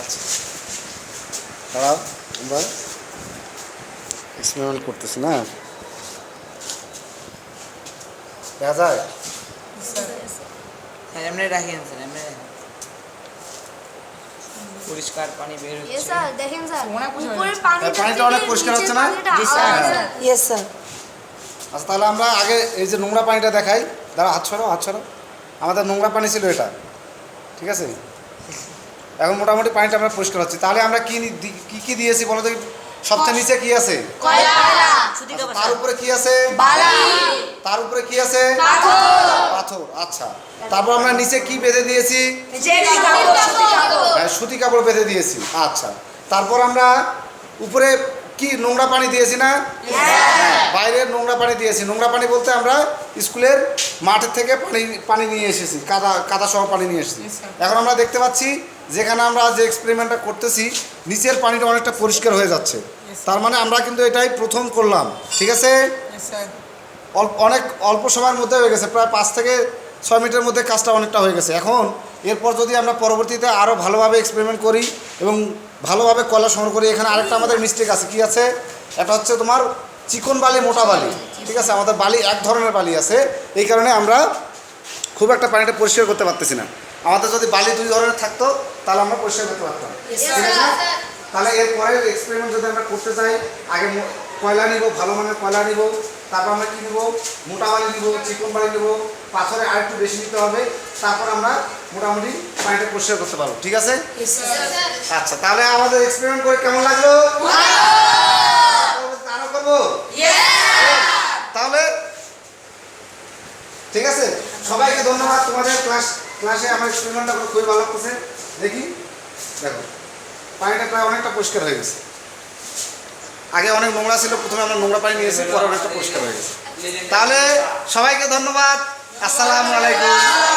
আচ্ছা। আমরা এক্সপেরিমেন্ট করতেছি না? দেখা যায় হ্যাঁ এমনি রাখেন স্যার এমনি পরিষ্কার পানি বের হচ্ছে। স্যার দেখেন স্যার উপরের পানিটা অনেক পরিষ্কার হচ্ছে না? স্যার। ইয়েস স্যার আচ্ছা তাহলে আমরা আগে এই যে নোংরা পানিটা দেখাই। দাঁড়া হাত ছড়ো হাত ছড়ো আমাদের নোংরা পানি ছিল এটা। ঠিক আছে? এখন মোটামুটি পানিটা আমরা পরিষ্কার হচ্ছে। তাহলে আমরা কি কি কি দিয়েছি বলো দেখি সবচেয়ে নিচে কি আছে? আচ্ছা, তার উপরে কি আছে? তার উপরে কি আছে? পাথর। আচ্ছা। তারপর আমরা নিচে কি বেঁধে দিয়েছি? হ্যাঁ সুতি কাপড় বেঁধে দিয়েছি। আচ্ছা। তারপর আমরা উপরে কি নোংরা পানি দিয়েছি না? হ্যাঁ, বাইরে নোংরা পানি দিয়েছি। নোংরা পানি বলতে আমরা স্কুলের মাঠের থেকে পানি পানি নিয়ে এসেছি কাদা কাদা সহ পানি নিয়ে এসেছি। এখন আমরা দেখতে পাচ্ছি যেখানে আমরা যে এক্সপেরিমেন্টটা করতেছি নিচের পানিটা অনেকটা পরিষ্কার হয়ে যাচ্ছে। তার মানে আমরা কিন্তু এটাই প্রথম করলাম। ঠিক আছে? অনেক অল্প সময়ের মধ্যে হয়ে গেছে। প্রায় পাঁচ থেকে ছয় মিনিটের মধ্যে কাজটা অনেকটা হয়ে গেছে। এখন এরপর যদি আমরা পরবর্তীতে আরও ভালোভাবে এক্সপেরিমেন্ট করি এবং ভালোভাবে কয়লা সংগ্রহ করি এখানে আরেকটা আমাদের মিস্টেক আছে। কি আছে? এটা হচ্ছে তোমার চিকন বালি মোটা বালি। ঠিক আছে? আমাদের বালি এক ধরনের বালি আছে। এই কারণে আমরা খুব একটা পানিটা পরিষ্কার করতে পারতেছি না। আমাদের যদি বালি দুই ধরনের থাকতো তাহলে আমরা পরিষ্কার করতে পারতাম। ঠিক আছে? তাহলে এরপরে এক্সপেরিমেন্ট যদি আমরা করতে চাই আগে কয়লা নিব ভালো মানের কয়লা নিব তারপর আমরা কি নিব? মোটা বালি নিব চিকন বালি নিব। পাথরে আর একটু বেশি নিতে হবে। তারপর আমরা মোটামুটি পানিটা পরিষ্কার করতে পারব। ঠিক আছে? আচ্ছা তাহলে আমাদের এক্সপেরিমেন্ট করে কেমন লাগল? করব? তাহলে ঠিক আছে? সবাইকে ধন্যবাদ। তোমাদের ক্লাস ক্লাসে আমার এক্সপেরিমেন্টটা খুবই ভালো লাগতেছে। দেখি দেখো পানিটা প্রায় অনেকটা পরিষ্কার হয়ে গেছে। আগে অনেক নোংরা ছিল, প্রথমে আমরা নোংরা পানি নিয়েছি, পরে অনেকটা পরিষ্কার হয়ে গেছে। তাহলে সবাইকে ধন্যবাদ। আসসালামু আলাইকুম।